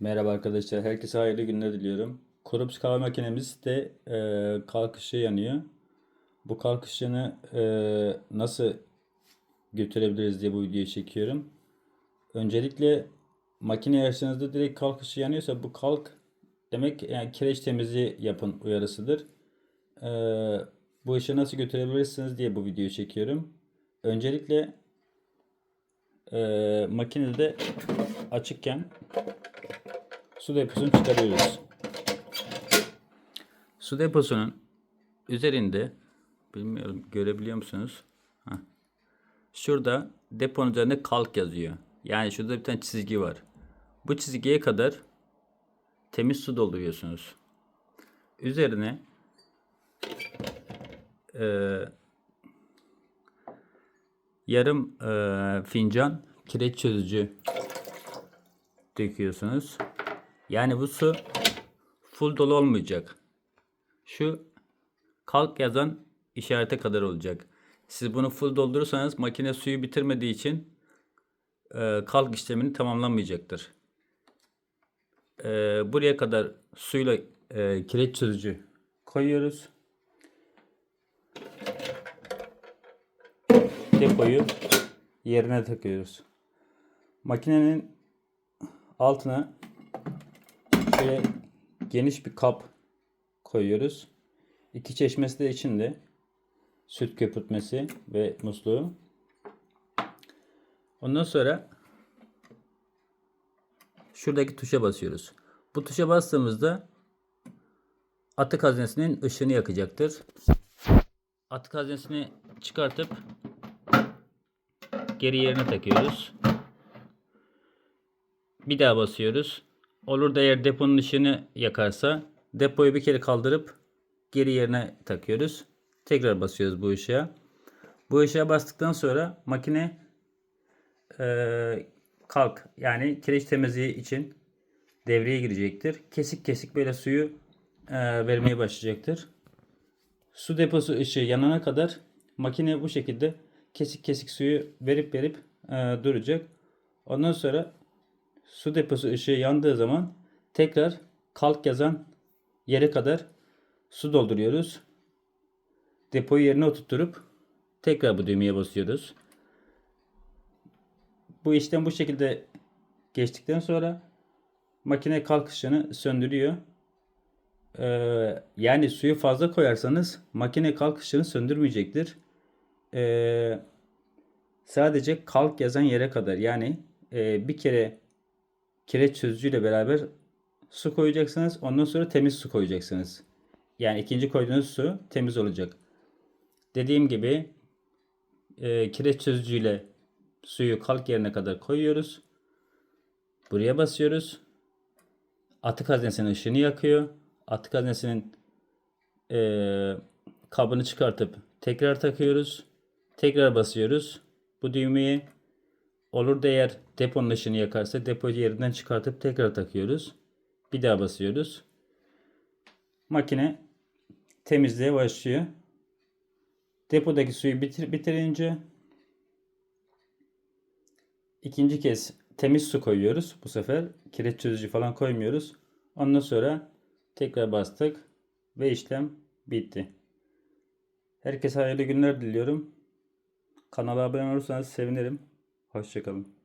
Merhaba arkadaşlar, herkese hayırlı günler diliyorum. Krups kahve makinemiz de e, kalkışı yanıyor. Bu kalkışını e, nasıl götürebiliriz diye bu videoyu çekiyorum. Öncelikle makine yaşınızda direkt kalkışı yanıyorsa bu kalk demek yani kireç temizliği yapın uyarısıdır. E, bu işi nasıl götürebilirsiniz diye bu videoyu çekiyorum. Öncelikle e, makinede açıkken su deposunu çıkarıyoruz. Su deposunun üzerinde bilmiyorum görebiliyor musunuz? Heh. Şurada deponun üzerinde kalk yazıyor. Yani şurada bir tane çizgi var. Bu çizgiye kadar temiz su dolduruyorsunuz. Üzerine eee, yarım eee, fincan kireç çözücü döküyorsunuz. Yani bu su full dolu olmayacak. Şu kalk yazan işarete kadar olacak. Siz bunu full doldurursanız makine suyu bitirmediği için e, kalk işlemini tamamlamayacaktır. E, buraya kadar suyla e, kireç çözücü koyuyoruz. Depoyu yerine takıyoruz. Makinenin altına şöyle geniş bir kap koyuyoruz. İki çeşmesi de içinde. Süt köpürtmesi ve musluğu. Ondan sonra şuradaki tuşa basıyoruz. Bu tuşa bastığımızda atık haznesinin ışığını yakacaktır. Atık haznesini çıkartıp geri yerine takıyoruz. Bir daha basıyoruz. Olur da eğer deponun ışığını yakarsa depoyu bir kere kaldırıp geri yerine takıyoruz. Tekrar basıyoruz bu ışığa. Bu ışığa bastıktan sonra makine eee, kalk yani kireç temizliği için devreye girecektir. Kesik kesik böyle suyu eee, vermeye başlayacaktır. Su deposu ışığı yanana kadar makine bu şekilde kesik kesik suyu verip verip eee, duracak. Ondan sonra su deposu ışığı yandığı zaman tekrar kalk yazan yere kadar su dolduruyoruz. Depoyu yerine oturtturup tekrar bu düğmeye basıyoruz. Bu işlem bu şekilde geçtikten sonra makine kalkışını söndürüyor. Ee, yani suyu fazla koyarsanız makine kalkışını söndürmeyecektir. Ee, sadece kalk yazan yere kadar yani e, bir kere kireç çözücüyle beraber su koyacaksınız. Ondan sonra temiz su koyacaksınız. Yani ikinci koyduğunuz su temiz olacak. Dediğim gibi e, kireç çözücüyle suyu kalk yerine kadar koyuyoruz. Buraya basıyoruz. Atık haznesinin ışığını yakıyor. Atık haznesinin e, kabını çıkartıp tekrar takıyoruz. Tekrar basıyoruz. Bu düğmeyi olur da eğer deponun ışığını yakarsa depoyu yerinden çıkartıp tekrar takıyoruz. Bir daha basıyoruz. Makine temizliğe başlıyor. Depodaki suyu bitir, bitirince ikinci kez temiz su koyuyoruz. Bu sefer kireç çözücü falan koymuyoruz. Ondan sonra tekrar bastık ve işlem bitti. Herkese hayırlı günler diliyorum. Kanala abone olursanız sevinirim. Hoşçakalın.